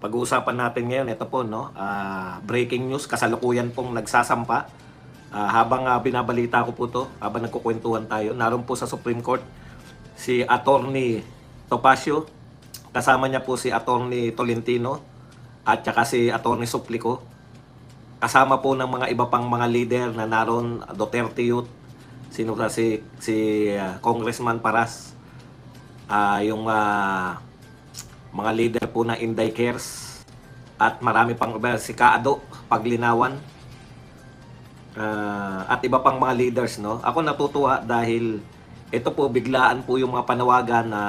Pag-uusapan natin ngayon, ito po, no? ah, breaking news, kasalukuyan pong nagsasampa. Ah, habang ah, binabalita ko po to, habang nagkukwentuhan tayo, naroon po sa Supreme Court si Attorney Topacio, kasama niya po si Attorney Tolentino, at saka si Attorney Suplico. Kasama po ng mga iba pang mga leader na naroon, Duterte Youth, sino ka si, si ah, Congressman Paras, ah, yung ah, mga leader po ng Inday Cares at marami pang iba si Kaado Paglinawan. Ah, at iba pang mga leaders no? Ako natutuwa dahil ito po biglaan po yung mga panawagan na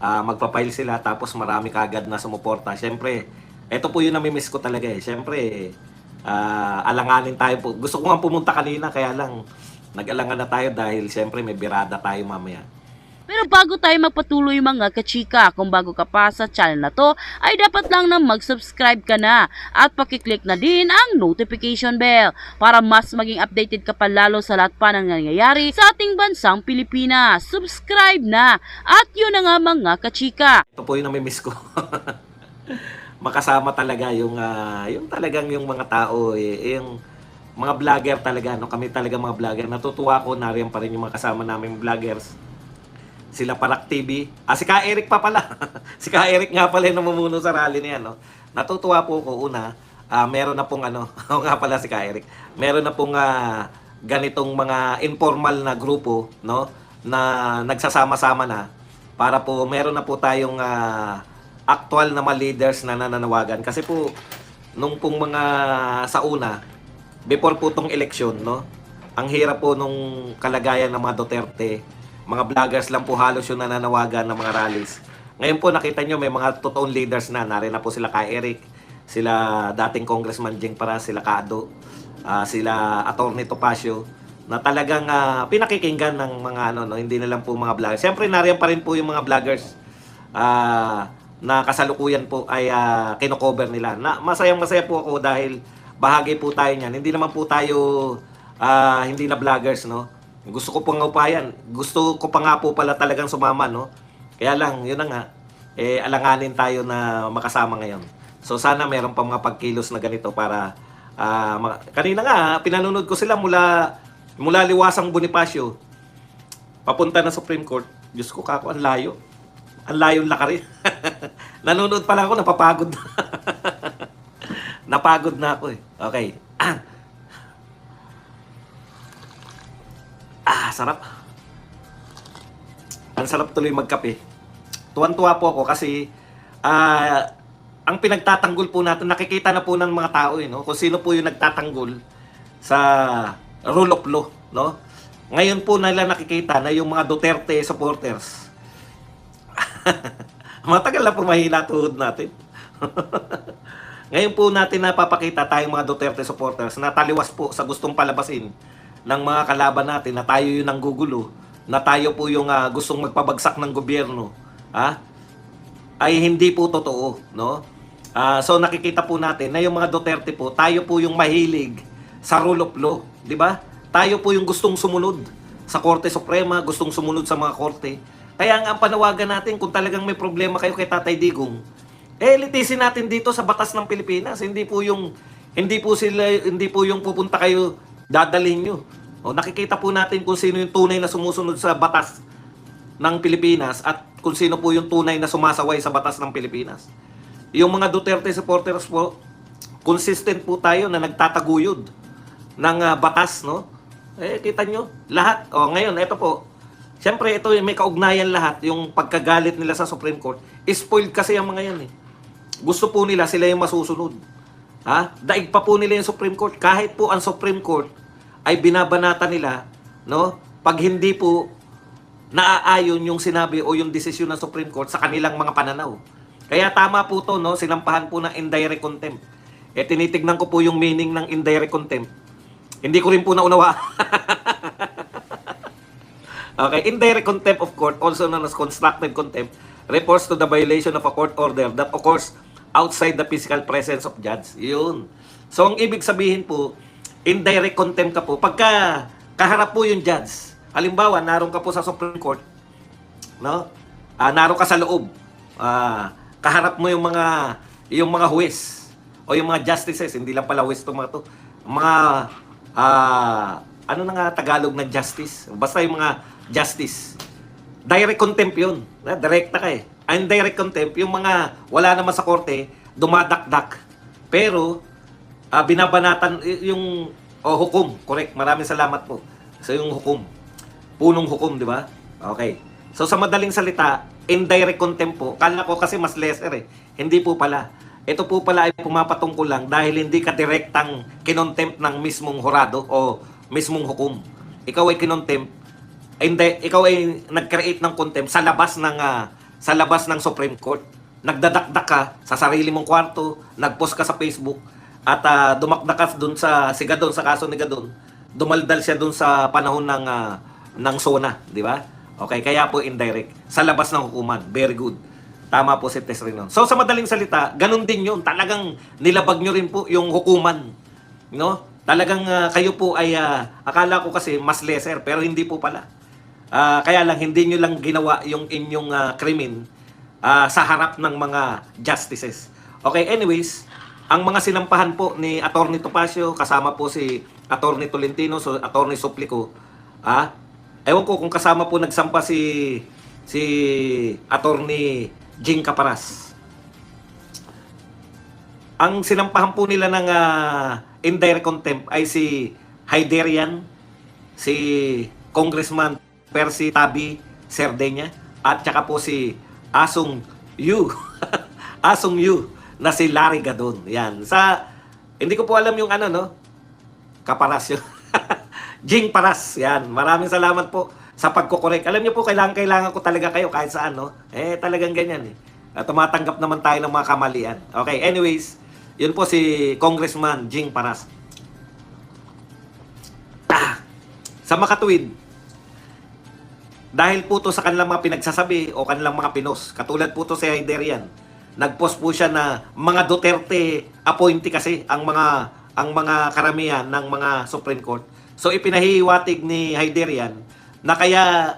ah, magpapail sila tapos marami kagad na sumuporta. Syempre ito po yung namimiss ko talaga eh. Syempre ah, alanganin tayo po. Gusto ko nga pumunta kanina kaya lang nag-alangan na tayo dahil syempre may birada tayo mamaya Pero bago tayo magpatuloy mga kachika, kung bago ka pa sa channel na to, ay dapat lang na mag-subscribe ka na at pakiclick na din ang notification bell para mas maging updated ka pa lalo sa lahat pa ng nangyayari sa ating bansang Pilipinas. Subscribe na! At yun na nga mga kachika. Ito po yung namimiss ko. Makasama talaga yung ah, yung talagang yung mga tao eh, yung mga vlogger talaga no kami talaga mga vlogger natutuwa ko nariyan pa rin yung mga kasama naming vloggers sila Parak TV ah si Ka Eric pa pala. Si Ka Eric nga pala yung namumuno sa rally niya no? Natutuwa po ko una ah, meron na pong ano nga pala si Ka Eric. Meron na pong ah, ganitong mga informal na grupo no? Na nagsasama-sama na para po meron na po tayong ah, actual na mga leaders na nananawagan. Kasi po nung pong mga sa una before po tong eleksyon no? Ang hirap po nung kalagayan ng mga Duterte mga vloggers lang po halos yung nananawagan ng mga rallies ngayon po nakita nyo may mga totoong leaders na narin na po sila ka Eric sila dating congressman Jeng Para sila Kado ah, sila Attorney Topacio na talagang ah, pinakikinggan ng mga ano no hindi na lang po mga vloggers siyempre nariyan pa rin po yung mga vloggers ah, na kasalukuyan po ay uh, kinocover nila. Na, masayang masaya po ako dahil bahagi po tayo niyan. Hindi naman po tayo ah, hindi na vloggers, no? Gusto ko pang upayan. Gusto ko pa nga po pala talagang sumama, no? Kaya lang, yun na nga. Eh, alanganin tayo na makasama ngayon. So, sana meron pa mga pagkilos na ganito para... ah, ma- kanina nga, pinanunod ko sila mula mula Liwasang Bonifacio papunta na Supreme Court. Diyos ko, kako, ang layo. Ang layo lakarin. Nanonood pala ako, napapagod na. Napagod na ako eh. Okay. Ah, sarap. Ang sarap tuloy magkape. Tuwan-tuwa po ako kasi ah, ang pinagtatanggol po natin, nakikita na po ng mga tao eh, no? kung sino po yung nagtatanggol sa rule of law. No? Ngayon po nila nakikita na yung mga Duterte supporters Matagal na po mahina tuhod natin. Ngayon po natin napapakita tayong mga Duterte supporters na taliwas po sa gustong palabasin ng mga kalaban natin na tayo yung nanggugulo, na tayo po yung ah, gustong magpabagsak ng gobyerno. Ha? Ay hindi po totoo, no? Ah, so nakikita po natin na yung mga Duterte po, tayo po yung mahilig sa rule of law, di ba? Tayo po yung gustong sumunod sa Korte Suprema, gustong sumunod sa mga korte. Kaya nga ang panawagan natin kung talagang may problema kayo kay Tatay Digong, eh litisin natin dito sa batas ng Pilipinas. Hindi po yung hindi po sila hindi po yung pupunta kayo dadalhin nyo. O nakikita po natin kung sino yung tunay na sumusunod sa batas ng Pilipinas at kung sino po yung tunay na sumasaway sa batas ng Pilipinas. Yung mga Duterte supporters po, consistent po tayo na nagtataguyod ng ah, batas, no? Eh, kita nyo, lahat. O, ngayon, ito po. Siyempre, ito may kaugnayan lahat, yung pagkagalit nila sa Supreme Court. Spoiled kasi ang mga yan eh. Gusto po nila sila yung masusunod. Ha? Daig pa po nila yung Supreme Court. Kahit po ang Supreme Court ay binabanata nila, no? Pag hindi po naaayon yung sinabi o yung desisyon ng Supreme Court sa kanilang mga pananaw. Kaya tama po to, no? Sinampahan po ng indirect contempt. Eh, tinitignan ko po yung meaning ng indirect contempt. Hindi ko rin po naunawa. okay, indirect contempt of court, also known as constructive contempt, refers to the violation of a court order that occurs outside the physical presence of judge. Yun. So, ang ibig sabihin po, indirect contempt ka po, pagka kaharap po yung judge, halimbawa, naroon ka po sa Supreme Court, no? Ah, naroon ka sa loob. Ah, kaharap mo yung mga yung mga huwes o yung mga justices, hindi lang pala huwes itong mga to, mga, ah, ano na nga Tagalog ng justice? Basta yung mga justice. Direct contempt yun. Na, Direkta ka eh. Ang direct contempt, yung mga wala naman sa korte, dumadakdak. Pero, ah, binabanatan yung oh, hukom. Correct. Maraming salamat po. So, yung hukom. Punong hukom, di ba? Okay. So, sa madaling salita, indirect contempt po. Kala ko kasi mas lesser eh. Hindi po pala. Ito po pala ay pumapatungkol lang dahil hindi ka direktang kinontempt ng mismong horado o mismong hukom. Ikaw ay kinontempt hindi, ikaw ay nag-create ng contempt sa labas ng ah, sa labas ng Supreme Court. Nagdadakdak ka sa sarili mong kwarto, nag-post ka sa Facebook at ah, dumakdak ka dun sa si Gadon sa kaso ni Gadon. Dumaldal siya dun sa panahon ng ah, ng SONA, di ba? Okay, kaya po indirect sa labas ng hukuman. Very good. Tama po si Tess Rinon. So sa madaling salita, ganun din 'yun. Talagang nilabag nyo rin po yung hukuman. No? Talagang ah, kayo po ay ah, akala ko kasi mas lesser pero hindi po pala. Ah, kaya lang hindi nyo lang ginawa yung inyong ah, krimen ah, sa harap ng mga justices. Okay, anyways, ang mga sinampahan po ni Attorney Topacio, kasama po si Attorney Tolentino, so Attorney Suplico, ah, ewan ko kung kasama po nagsampa si si Attorney Jing Caparas. Ang sinampahan po nila ng ah, indirect contempt ay si Haiderian, si Congressman Percy Tabi Serdenya, at saka po si Asong Yu. Asong Yu na si Larry Gadon. Yan. Sa, hindi ko po alam yung ano, no? Kaparas yun. Jing Paras. Yan. Maraming salamat po sa pagkukorek. Alam niyo po, kailangan, kailangan ko talaga kayo kahit saan, no? Eh, talagang ganyan, eh. At tumatanggap naman tayo ng mga kamalian. Okay, anyways, yun po si Congressman Jing Paras. Ah, sa makatuwid, dahil po to sa kanilang mga pinagsasabi o kanilang mga pinos, katulad po to si Haiderian, nagpost po siya na mga Duterte appointee kasi ang mga ang mga karamihan ng mga Supreme Court. So ipinahiwatig ni Haiderian na kaya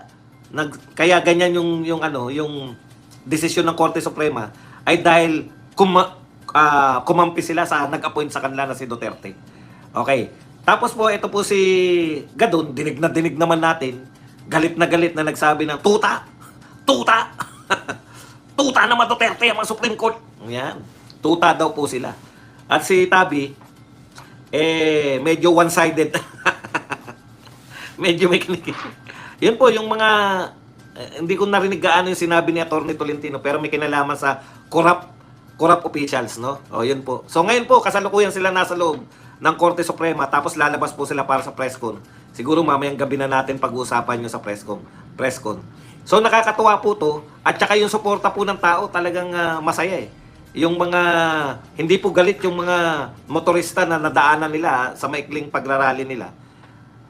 nag kaya ganyan yung yung ano, yung desisyon ng Korte Suprema ay dahil kuma, ah, kumampi sila sa nag-appoint sa kanila na si Duterte. Okay. Tapos po ito po si Gadon, dinig na dinig naman natin, galit na galit na nagsabi ng tuta, tuta, tuta naman Duterte ang mga Supreme Court. Yan. Tuta daw po sila. At si Tabi, eh, medyo one-sided. medyo may kinig. Yun po, yung mga, eh, hindi ko narinig gaano yung sinabi ni Atty. Tolentino, pero may kinalaman sa corrupt, corrupt officials, no? O, yun po. So, ngayon po, kasalukuyan sila nasa loob ng Korte Suprema, tapos lalabas po sila para sa presscon. Siguro mamayang gabi na natin pag-uusapan nyo sa presscon. presscon. So, nakakatuwa po to, at saka yung suporta po ng tao, talagang ah, masaya eh yung mga hindi po galit yung mga motorista na nadaanan nila ah, sa maikling pagrarally nila.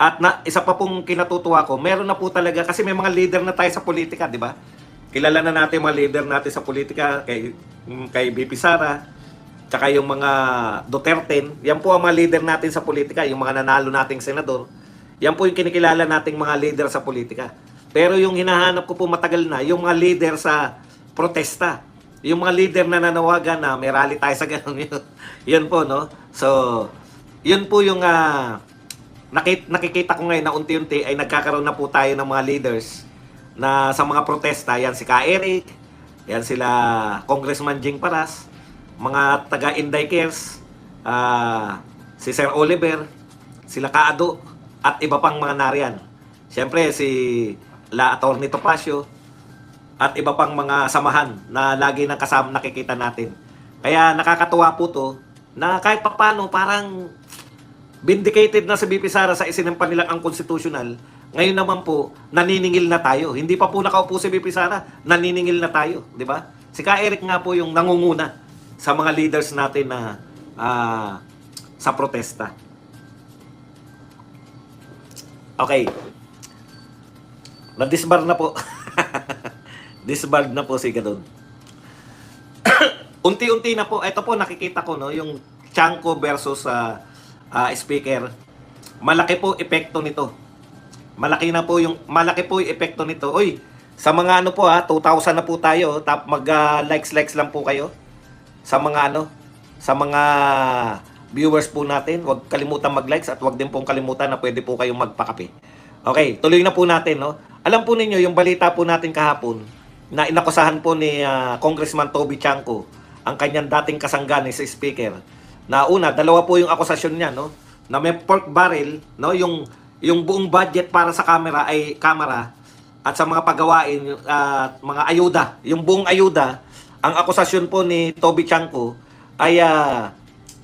At na, isa pa pong kinatutuwa ko, meron na po talaga, kasi may mga leader na tayo sa politika, di ba? Kilala na natin mga leader natin sa politika, kay, mm, kay BP Sara, tsaka yung mga Duterte, yan po ang mga leader natin sa politika, yung mga nanalo nating senador, yan po yung kinikilala nating mga leader sa politika. Pero yung hinahanap ko po matagal na, yung mga leader sa protesta, yung mga leader na nanawagan na may rally tayo sa ganun yun. yun po, no? So, yun po yung nakit, nakikita ko ngayon na unti-unti ay nagkakaroon na po tayo ng mga leaders na sa mga protesta. Yan si Ka Eric, yan sila Congressman Jing Paras, mga taga Inday Cares, ah, si Sir Oliver, sila Kaado, at iba pang mga nariyan. Siyempre, si La Attorney Topacio, at iba pang mga samahan na lagi nang kasama nakikita natin. Kaya nakakatuwa po to na kahit papano parang vindicated na si BP Sara sa isinampan nilang ang constitutional. Ngayon naman po, naniningil na tayo. Hindi pa po nakaupo si BP Sara, naniningil na tayo. Di ba? Si Ka Eric nga po yung nangunguna sa mga leaders natin na ah, sa protesta. Okay. Na-disbar na po. Disbarred na po si Gadon. Unti-unti na po, ito po nakikita ko no, yung Chanko versus sa speaker. Malaki po epekto nito. Malaki na po yung malaki po yung epekto nito. Oy, sa mga ano po ha, 2,000 na po tayo. Tap mag ah, likes likes lang po kayo. sa mga ano, sa mga viewers po natin. Huwag kalimutan mag-likes at huwag din pong kalimutan na pwede po kayong magpakape. Okay, tuloy na po natin, no? Alam po ninyo, yung balita po natin kahapon, na inakusahan po ni ah, Congressman Toby Chanko, ang kanyang dating kasanggan sa speaker. Na una, dalawa po yung akusasyon niya, no? Na may pork barrel, no? Yung yung buong budget para sa camera ay camera at sa mga paggawain at mga ayuda, yung buong ayuda, ang akusasyon po ni Toby Chanko ay ah,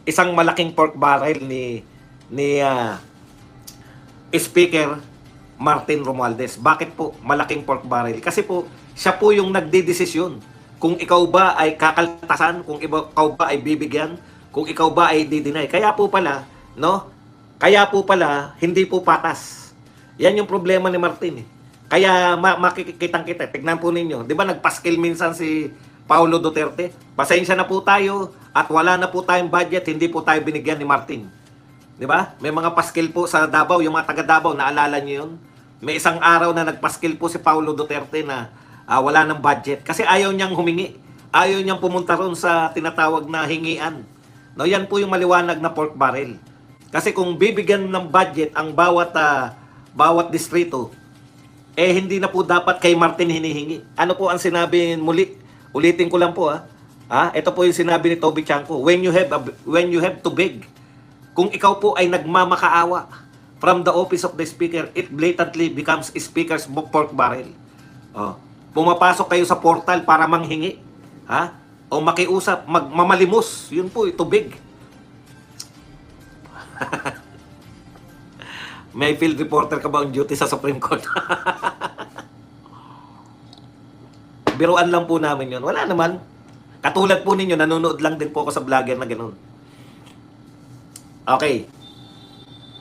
isang malaking pork barrel ni ni ah, Speaker Martin Romualdez. Bakit po malaking pork barrel? Kasi po, siya po yung nagdidesisyon kung ikaw ba ay kakaltasan, kung ikaw ba ay bibigyan, kung ikaw ba ay didinay. Kaya po pala, no? Kaya po pala, hindi po patas. Yan yung problema ni Martin eh. Kaya ma- makikitang kita. Tignan po ninyo. Di ba nagpaskil minsan si Paulo Duterte? Pasensya na po tayo at wala na po tayong budget, hindi po tayo binigyan ni Martin. Di ba? May mga paskil po sa Davao, yung mga taga Davao, naalala niyo yun? May isang araw na nagpaskil po si Paulo Duterte na ah, wala ng budget kasi ayaw niyang humingi. Ayaw niyang pumunta ron sa tinatawag na hingian. No, yan po yung maliwanag na pork barrel. Kasi kung bibigyan ng budget ang bawat ah, bawat distrito, eh hindi na po dapat kay Martin hinihingi. Ano po ang sinabi muli? Ulitin ko lang po ah. Ah, ito po yung sinabi ni Toby Chanko. When you have a- when you have to beg, kung ikaw po ay nagmamakaawa from the office of the speaker, it blatantly becomes speaker's pork barrel. Oh. Pumapasok kayo sa portal para manghingi. Ha? O makiusap, mag, mamalimos. Yun po, tubig. May field reporter ka ba on duty sa Supreme Court? Biruan lang po namin yun. Wala naman. Katulad po ninyo, nanonood lang din po ako sa vlogger na ganun. Okay.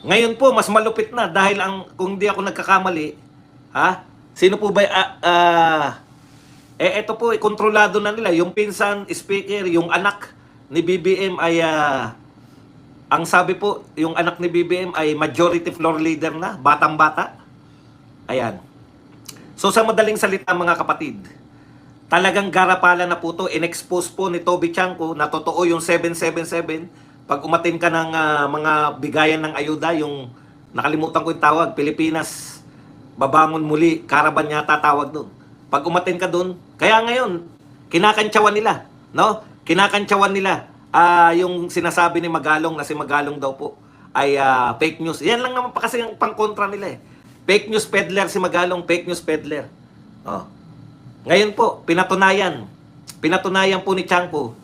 Ngayon po, mas malupit na dahil ang kung di ako nagkakamali, ha? Sino po ba ah, ah, eh ito po, kontrolado na nila yung pinsan speaker, yung anak ni BBM ay ah, ang sabi po, yung anak ni BBM ay majority floor leader na, batang-bata. Ayan. So sa madaling salita mga kapatid, talagang garapala na po to, in-expose po ni Toby Chanko na totoo yung 777 pag umatin ka ng ah, mga bigayan ng ayuda, yung nakalimutan ko yung tawag, Pilipinas, babangon muli, karaban yata tawag doon. Pag umatin ka doon, kaya ngayon, kinakantsawan nila, no? Kinakantsawan nila ah yung sinasabi ni Magalong na si Magalong daw po ay ah, fake news. Yan lang naman pa kasi yung pangkontra nila eh. Fake news peddler si Magalong, fake news peddler. Oh. Ngayon po, pinatunayan. Pinatunayan po ni Chanko.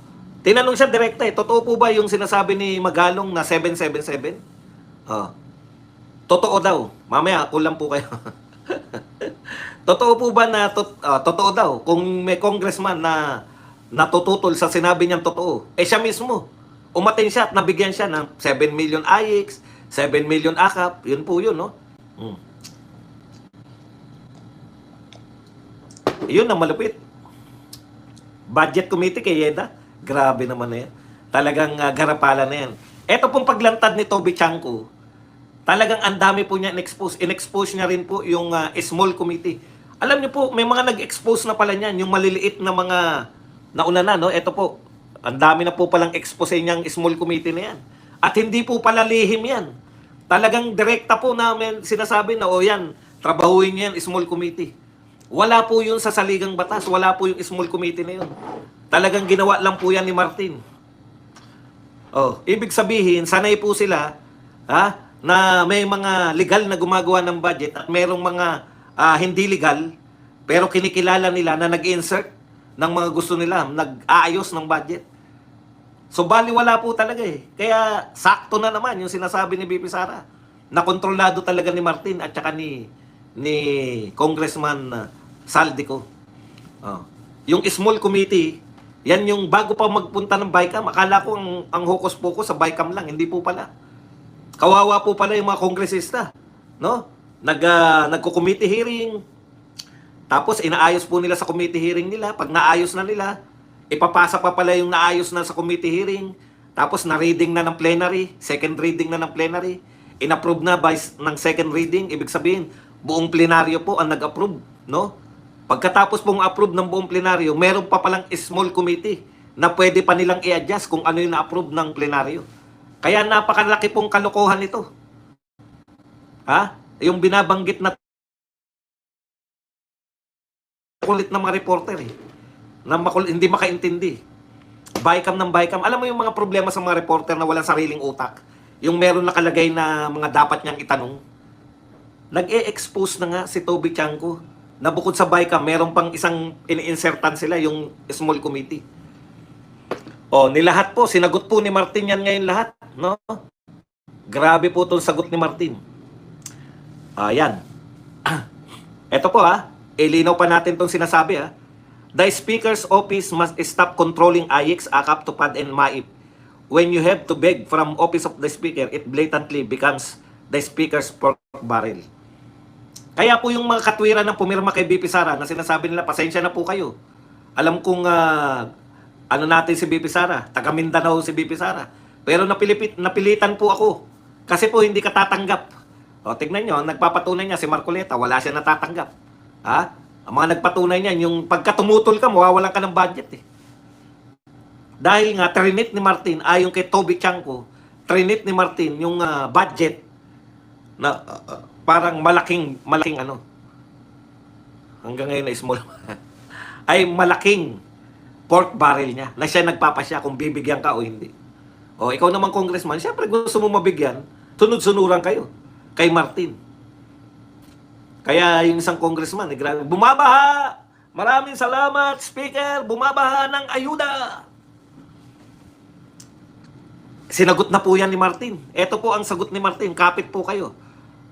Tinanong siya direkta eh, totoo po ba yung sinasabi ni Magalong na 777? Oh. Totoo daw. Mamaya, kulang po kayo. totoo po ba na tot- ah, totoo daw kung may congressman na natututol sa sinabi niyang totoo? Eh siya mismo. Umatin siya at nabigyan siya ng 7 million AIX, 7 million AKAP. Yun po yun, no? Hmm. Yun ang malupit. Budget committee kay Yeda. Grabe naman na yan. Talagang uh, garapala na yan. Ito pong paglantad ni Toby Chanko, talagang ang dami po niya in-expose. In-expose niya rin po yung uh, small committee. Alam niyo po, may mga nag-expose na pala niyan, yung maliliit na mga nauna na, no? Ito po, ang dami na po palang expose niyang small committee na yan. At hindi po pala lihim yan. Talagang direkta po namin sinasabi na, o yan, trabahuin niyan, small committee. Wala po yun sa saligang batas. Wala po yung small committee na yun. Talagang ginawa lang po yan ni Martin. Oh, ibig sabihin, sanay po sila ha, na may mga legal na gumagawa ng budget at merong mga ah, hindi legal pero kinikilala nila na nag-insert ng mga gusto nila, nag-aayos ng budget. So baliwala po talaga eh. Kaya sakto na naman yung sinasabi ni BP Sara. Na kontrolado talaga ni Martin at saka ni ni Congressman uh, Saldico. Oh. Yung small committee, yan yung bago pa magpunta ng BICAM, akala ko ang, ang hokus pokus sa BICAM lang, hindi po pala. Kawawa po pala yung mga kongresista, no? Nag uh, nagko-committee hearing. Tapos inaayos po nila sa committee hearing nila. Pag naayos na nila, ipapasa pa pala yung naayos na sa committee hearing. Tapos na-reading na ng plenary, second reading na ng plenary. Inapprove na by ng second reading, ibig sabihin, buong plenaryo po ang nag-approve, no? Pagkatapos pong approve ng buong plenaryo, meron pa palang small committee na pwede pa nilang i-adjust kung ano yung na-approve ng plenaryo. Kaya napakalaki pong kalokohan ito. Ha? Yung binabanggit na kulit ng mga reporter eh. Na makul- hindi makaintindi. Bycam ng bycam. Alam mo yung mga problema sa mga reporter na walang sariling utak? Yung meron nakalagay na mga dapat niyang itanong. Nag-e-expose na nga si Toby Chanko na bukod sa bycam, meron pang isang ini-insertan sila, yung small committee. O, nilahat po, sinagot po ni Martin yan ngayon lahat. No? Grabe po itong sagot ni Martin. Ayan. Ito po ha, ilinaw pa natin itong sinasabi ha. The Speaker's Office must stop controlling AIX, AKAP, TUPAD, and MAIP. When you have to beg from Office of the Speaker, it blatantly becomes the Speaker's pork barrel. Kaya po yung mga katwiran ng pumirma kay BP Sara na sinasabi nila, pasensya na po kayo. Alam kong ah, ano natin si BP Sara, taga Mindanao si BP Sara. Pero napilipit, napilitan po ako. Kasi po hindi ka tatanggap. O, tignan nyo, nagpapatunay niya si Marcoleta, wala siya natatanggap. Ha? Ang mga nagpatunay niyan, yung pagka tumutol ka, mawawalan ka ng budget eh. Dahil nga, trinit ni Martin, ayon kay Toby Chanko, trinit ni Martin yung ah, budget na ah, ah, parang malaking, malaking ano, hanggang ngayon na small, ay malaking pork barrel niya na siya nagpapasya kung bibigyan ka o hindi. O ikaw naman congressman, siyempre gusto mo mabigyan, sunod-sunuran kayo kay Martin. Kaya yung isang congressman, eh, grabe, bumabaha! Maraming salamat, Speaker! Bumabaha ng ayuda! Sinagot na po yan ni Martin. Ito po ang sagot ni Martin. Kapit po kayo.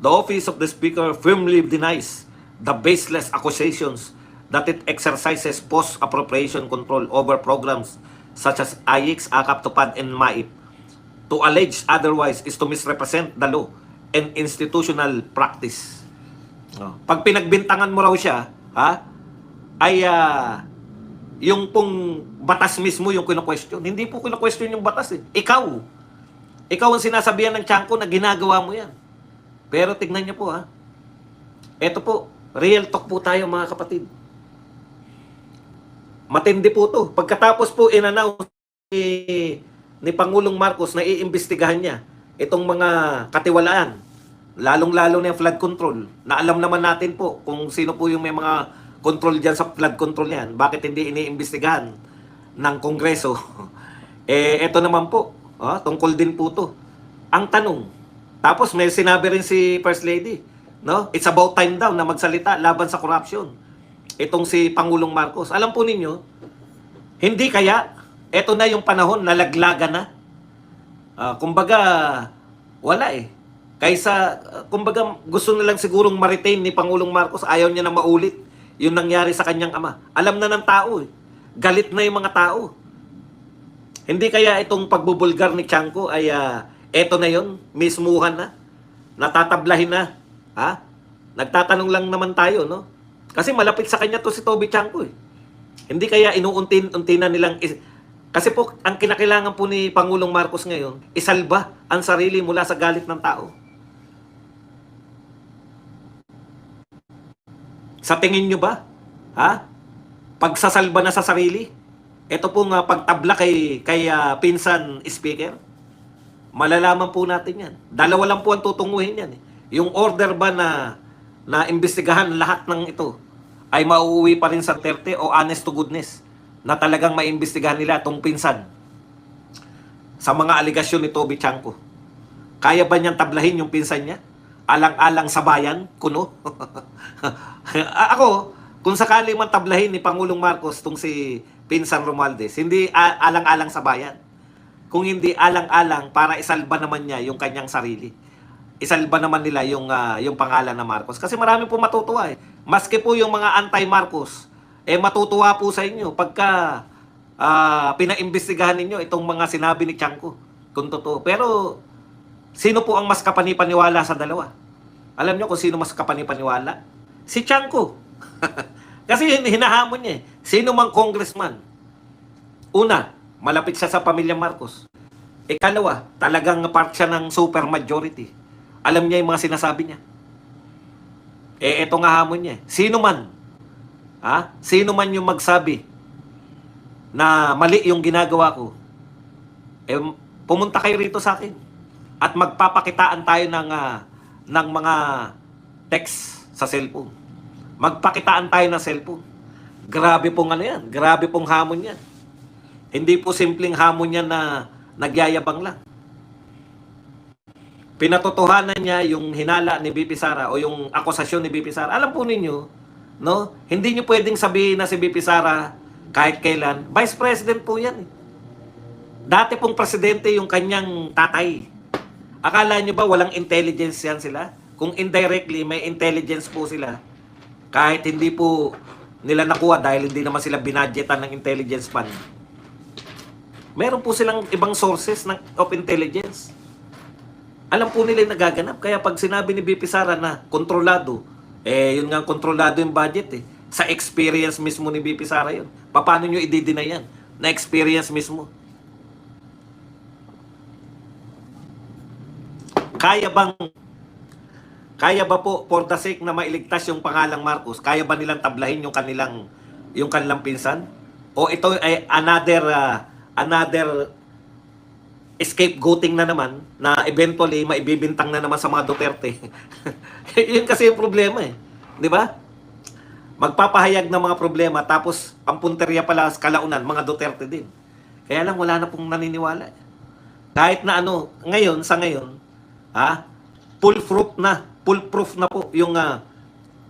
The Office of the Speaker firmly denies the baseless accusations that it exercises post-appropriation control over programs such as AIX, AKAP, TUPAD, and MAIP. To allege otherwise is to misrepresent the law and institutional practice. Oh. Pag pinagbintangan mo raw siya, ha, ay ah, yung pong batas mismo yung kino-question. Hindi po kino-question yung batas eh. Ikaw. Ikaw ang sinasabihan ng Chanko na ginagawa mo yan. Pero tignan niyo po ha. Ito po, real talk po tayo mga kapatid. Matindi po to. Pagkatapos po in-announce ni, ni Pangulong Marcos na iimbestigahan niya itong mga katiwalaan, lalong-lalo na yung flood control, na alam naman natin po kung sino po yung may mga control dyan sa flood control niyan, bakit hindi iniimbestigahan ng Kongreso. eh, eto naman po, ah, tungkol din po to. Ang tanong, tapos may sinabi rin si First Lady, no? It's about time daw na magsalita laban sa corruption. Itong si Pangulong Marcos. Alam po ninyo, hindi kaya, eto na yung panahon, nalaglaga na. Ah, kumbaga, wala eh. Kaysa, kumbaga, gusto na lang sigurong ma-retain ni Pangulong Marcos, ayaw niya na maulit yung nangyari sa kanyang ama. Alam na ng tao eh. Galit na yung mga tao. Hindi kaya itong pagbubulgar ni Chanko ay ah, eto na yon mismuhan na. Natatablahin na. Ha? Nagtatanong lang naman tayo, no? Kasi malapit sa kanya to si Toby Chanko eh. Hindi kaya inuuntin-unti na nilang is- kasi po, ang kinakailangan po ni Pangulong Marcos ngayon, isalba ang sarili mula sa galit ng tao. Sa tingin nyo ba? Ha? Pagsasalba na sa sarili? Ito pong uh, pagtabla kay, kay ah, pinsan speaker? Malalaman po natin yan. Dalawa lang po ang tutunguhin yan. Eh. Yung order ba na na imbestigahan lahat ng ito ay mauuwi pa rin sa Terte o honest to goodness na talagang maimbestigahan nila itong pinsan sa mga aligasyon ni Toby Chanko. Kaya ba niyang tablahin yung pinsan niya? Alang-alang sa bayan? Kuno? Ako, kung sakali man tablahin ni Pangulong Marcos tong si Pinsan Romualdez, hindi alang-alang sa bayan. Kung hindi alang-alang para isalba naman niya yung kanyang sarili. Isalba naman nila yung ah, yung pangalan na Marcos kasi marami po matutuwa eh. Maski po yung mga anti-Marcos eh matutuwa po sa inyo pagka ah, pinaimbestigahan ninyo itong mga sinabi ni Chanko kung totoo. Pero sino po ang mas kapanipaniwala sa dalawa? Alam niyo kung sino mas kapanipaniwala? Si Chanko. Kasi hin- hinahamon niya eh. Sino mang congressman. Una, malapit siya sa pamilya Marcos. Ikalawa, talagang part siya ng super majority. Alam niya yung mga sinasabi niya. Eh, eto nga hamon niya. eh. Sino man, ha? Sino man yung magsabi na mali yung ginagawa ko, eh, pumunta kayo rito sa akin. At magpapakitaan tayo ng, ah, ng mga text sa cellphone. Magpakitaan tayo ng cellphone. Grabe pong ano yan. Grabe pong hamon yan. Hindi po simpleng hamon yan na nagyayabang lang. Pinatotohanan niya yung hinala ni BP Sara o yung akusasyon ni BP Sara. Alam po ninyo, no? Hindi niyo pwedeng sabihin na si BP Sara kahit kailan. Vice President po yan. Dati pong presidente yung kanyang tatay. Akala niyo ba walang intelligence yan sila? Kung indirectly may intelligence po sila, kahit hindi po nila nakuha dahil hindi naman sila binadgetan ng intelligence fund. Meron po silang ibang sources ng, of intelligence. Alam po nila nagaganap. Kaya pag sinabi ni BP Sara na kontrolado, eh yun nga kontrolado yung budget eh. Sa experience mismo ni BP Sara yun. Paano nyo i-deny yan? Na experience mismo. Kaya bang kaya ba po for the sake na mailigtas yung pangalang Marcos, kaya ba nilang tablahin yung kanilang yung kanilang pinsan? O ito ay another ah, another scapegoating na naman na eventually maibibintang na naman sa mga Duterte. Yun kasi yung problema eh. 'Di ba? Magpapahayag ng mga problema tapos ang punteriya pala sa kalaunan mga Duterte din. Kaya lang wala na pong naniniwala. Kahit na ano, ngayon sa ngayon, ha? Full proof na, full proof na po yung ah,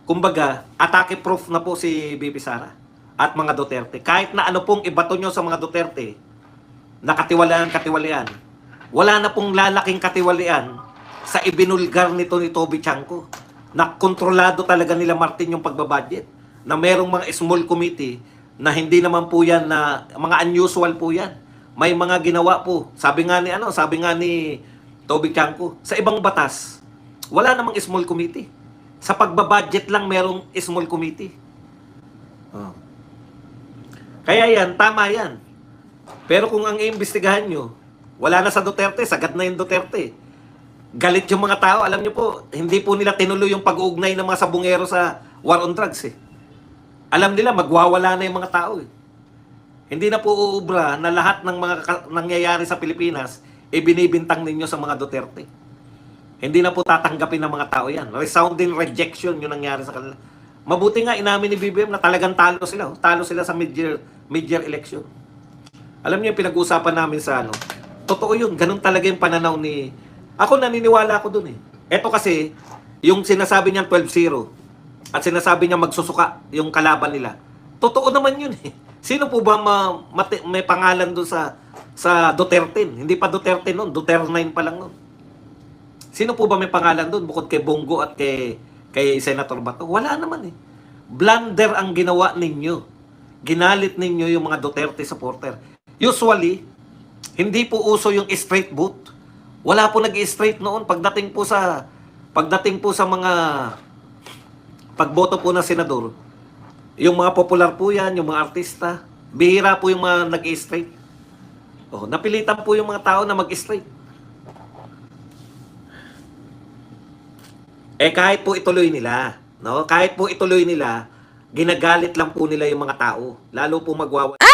kumbaga, atake proof na po si BP Sara at mga Duterte. Kahit na ano pong ibato nyo sa mga Duterte, nakatiwalaan katiwalian. Wala na pong lalaking katiwalian sa ibinulgar nito ni Toby Chanko na kontrolado talaga nila Martin yung pagbabudget na merong mga small committee na hindi naman po yan na mga unusual po yan. May mga ginawa po. Sabi nga ni ano, sabi nga ni Toby Chanko, sa ibang batas, wala namang small committee. Sa pagbabudget lang merong small committee. Oh. Kaya yan, tama yan. Pero kung ang iimbestigahan nyo, wala na sa Duterte, sagad na yung Duterte. Galit yung mga tao, alam nyo po, hindi po nila tinuloy yung pag-uugnay ng mga sabungero sa war on drugs eh. Alam nila, magwawala na yung mga tao eh. Hindi na po uubra na lahat ng mga nangyayari sa Pilipinas, e binibintang ninyo sa mga Duterte. Hindi na po tatanggapin ng mga tao yan. Resounding rejection yung nangyari sa kanila. Mabuti nga inamin ni BBM na talagang talo sila. oh. Talo sila sa mid-year, mid-year election. Alam niyo pinag-uusapan namin sa ano, totoo yun, ganun talaga yung pananaw ni... Ako naniniwala ako dun eh. Ito kasi, yung sinasabi niya 12-0 at sinasabi niya magsusuka yung kalaban nila. Totoo naman yun eh. Sino po ba ma, mati- may pangalan dun sa sa Duterte? Hindi pa Duterte noon, Duterte 9 pa lang noon. Sino po ba may pangalan doon bukod kay Bongo at kay kay Senator Bato? Wala naman eh. Blunder ang ginawa ninyo. Ginalit ninyo yung mga Duterte supporter. Usually, hindi po uso yung straight vote. Wala po nag-straight noon pagdating po sa pagdating po sa mga pagboto po ng senador. Yung mga popular po yan, yung mga artista, bihira po yung mga nag-straight. Oh, napilitan po yung mga tao na mag-straight. Eh kahit po ituloy nila, no? Kahit po ituloy nila, ginagalit lang po nila yung mga tao. Lalo po magwawa At